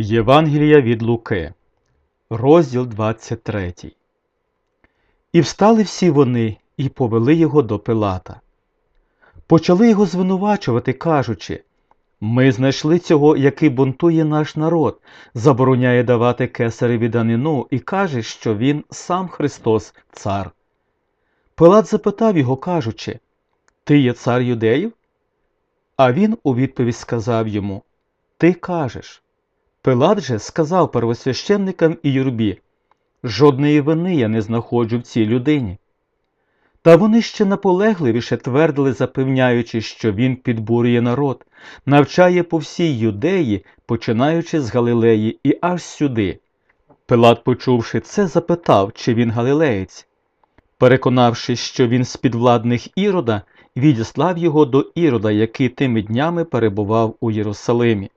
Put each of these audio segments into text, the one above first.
Євангелія від Луки, розділ 23. І встали всі вони і повели його до Пилата. Почали його звинувачувати, кажучи Ми знайшли цього, який бунтує наш народ, забороняє давати кесареві данину і каже, що він сам Христос, цар. Пилат запитав його, кажучи Ти є цар юдеїв? А він у відповідь сказав йому Ти кажеш. Пилат же сказав первосвященникам і юрбі Жодної вини я не знаходжу в цій людині. Та вони ще наполегливіше твердили, запевняючи, що він підбурює народ, навчає по всій юдеї, починаючи з Галилеї і аж сюди. Пилат, почувши це, запитав, чи він галилеєць. Переконавшись, що він з підвладних Ірода, відіслав його до Ірода, який тими днями перебував у Єрусалимі.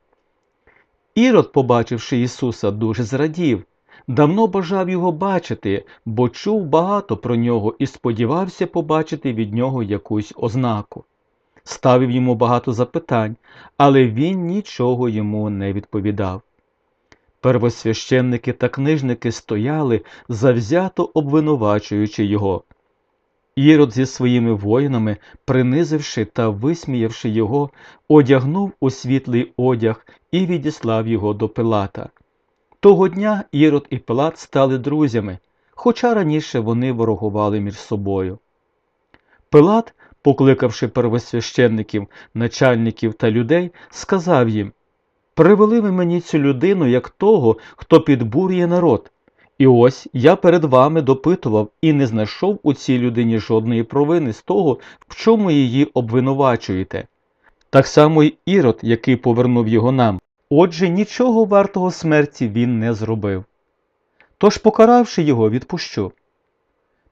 Ірод, побачивши Ісуса, дуже зрадів, давно бажав його бачити, бо чув багато про нього і сподівався побачити від нього якусь ознаку. Ставив йому багато запитань, але він нічого йому не відповідав. Первосвященники та книжники стояли, завзято обвинувачуючи його. Ірод зі своїми воїнами, принизивши та висміявши його, одягнув у світлий одяг і відіслав його до Пилата. Того дня Ірод і Пилат стали друзями, хоча раніше вони ворогували між собою. Пилат, покликавши первосвященників, начальників та людей, сказав їм Привели ви мені цю людину як того, хто підбурює народ. І ось я перед вами допитував і не знайшов у цій людині жодної провини з того, в чому її обвинувачуєте. Так само й Ірод, який повернув його нам. Отже, нічого вартого смерті він не зробив. Тож, покаравши його, відпущу.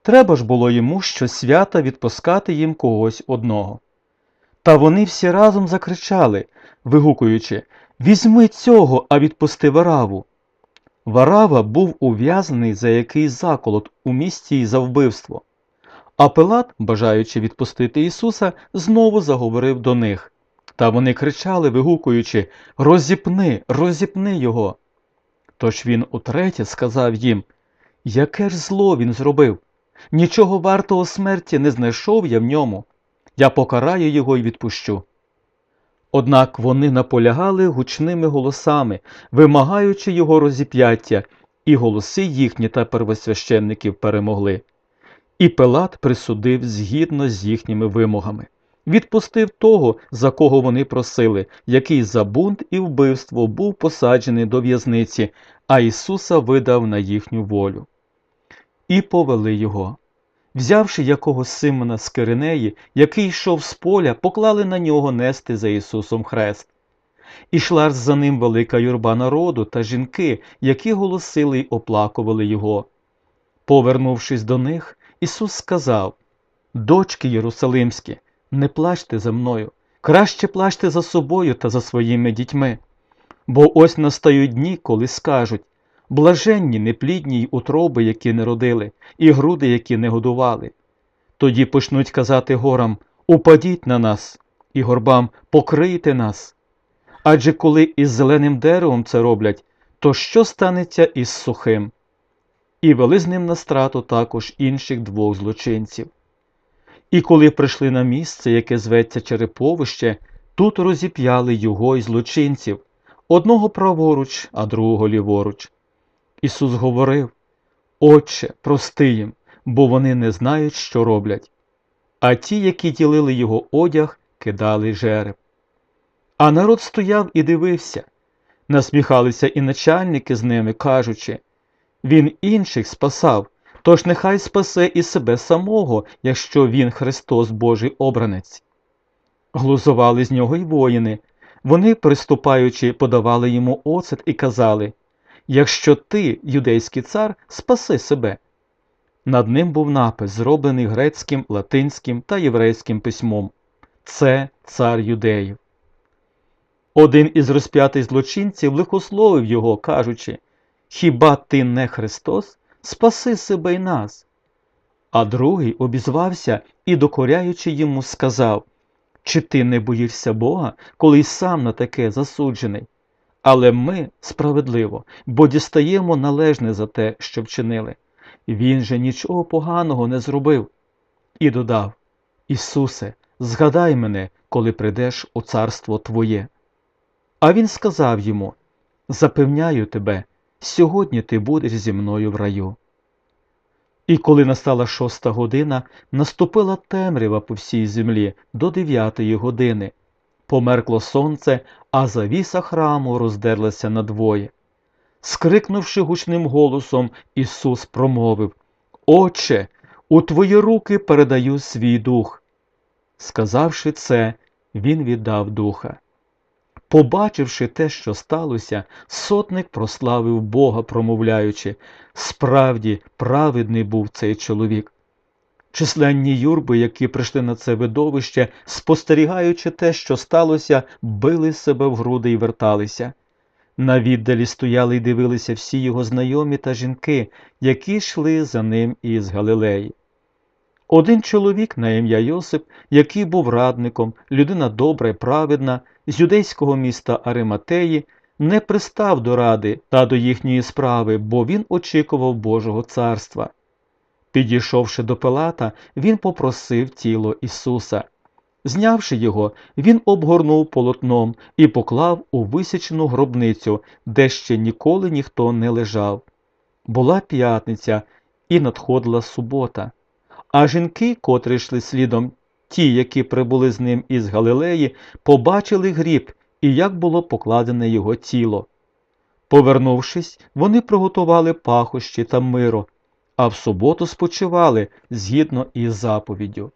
Треба ж було йому щось свята відпускати їм когось одного. Та вони всі разом закричали, вигукуючи Візьми цього, а відпусти вараву. Варава був ув'язнений за якийсь заколот у місті й за вбивство. А Пилат, бажаючи відпустити Ісуса, знову заговорив до них. Та вони кричали, вигукуючи Розіпни, розіпни його. Тож він утретє сказав їм Яке ж зло він зробив? Нічого вартого смерті не знайшов я в ньому. Я покараю його і відпущу. Однак вони наполягали гучними голосами, вимагаючи його розіп'яття, і голоси їхні та первосвященників перемогли. І Пилат присудив згідно з їхніми вимогами. Відпустив того, за кого вони просили, який за бунт і вбивство був посаджений до в'язниці, а Ісуса видав на їхню волю. І повели його. Взявши якогось Симона з Киринеї, який йшов з поля, поклали на нього нести за Ісусом хрест. Ішла ж за ним велика юрба народу та жінки, які голосили й оплакували його. Повернувшись до них, Ісус сказав Дочки Єрусалимські, не плачте за мною, краще плачте за собою та за своїми дітьми. Бо ось настають дні, коли скажуть блаженні неплідні й утроби, які не родили, і груди, які не годували. Тоді почнуть казати горам Упадіть на нас, і горбам покрийте нас. Адже коли із зеленим деревом це роблять, то що станеться із сухим? І вели з ним на страту також інших двох злочинців. І коли прийшли на місце, яке зветься Череповище, тут розіп'яли його й злочинців одного праворуч, а другого ліворуч. Ісус говорив Отче, прости їм, бо вони не знають, що роблять. А ті, які ділили його одяг, кидали жереб. А народ стояв і дивився. Насміхалися і начальники з ними, кажучи Він інших спасав, тож нехай спасе і себе самого, якщо він Христос Божий обранець. Глузували з нього й воїни. Вони, приступаючи, подавали йому оцет і казали Якщо ти, юдейський цар, спаси себе. Над ним був напис, зроблений грецьким, латинським та єврейським письмом Це цар юдеїв. Один із розп'ятих злочинців лихословив його, кажучи Хіба ти не Христос? Спаси себе й нас. А другий обізвався і, докоряючи йому, сказав Чи ти не боїшся Бога, коли й сам на таке засуджений? Але ми справедливо, бо дістаємо належне за те, що вчинили. Він же нічого поганого не зробив. І додав Ісусе, згадай мене, коли прийдеш у царство Твоє. А він сказав йому Запевняю тебе, сьогодні ти будеш зі мною в раю. І коли настала шоста година, наступила темрява по всій землі до дев'ятої години. Померкло сонце, а завіса храму роздерлася надвоє. Скрикнувши гучним голосом, Ісус промовив Отче, у твої руки передаю свій дух. Сказавши це, Він віддав духа. Побачивши те, що сталося, сотник прославив Бога, промовляючи справді праведний був цей чоловік. Численні юрби, які прийшли на це видовище, спостерігаючи те, що сталося, били себе в груди і верталися. На віддалі стояли й дивилися всі його знайомі та жінки, які йшли за ним із Галилеї. Один чоловік на ім'я Йосип, який був радником, людина добра і праведна, з юдейського міста Ариматеї, не пристав до ради та до їхньої справи, бо він очікував Божого царства. Підійшовши до Пилата, він попросив тіло Ісуса. Знявши його, він обгорнув полотном і поклав у висічену гробницю, де ще ніколи ніхто не лежав. Була п'ятниця і надходила субота. А жінки, котрі йшли слідом, ті, які прибули з ним із Галилеї, побачили гріб і як було покладене його тіло. Повернувшись, вони приготували пахощі та миро, а в суботу спочивали згідно із заповіддю.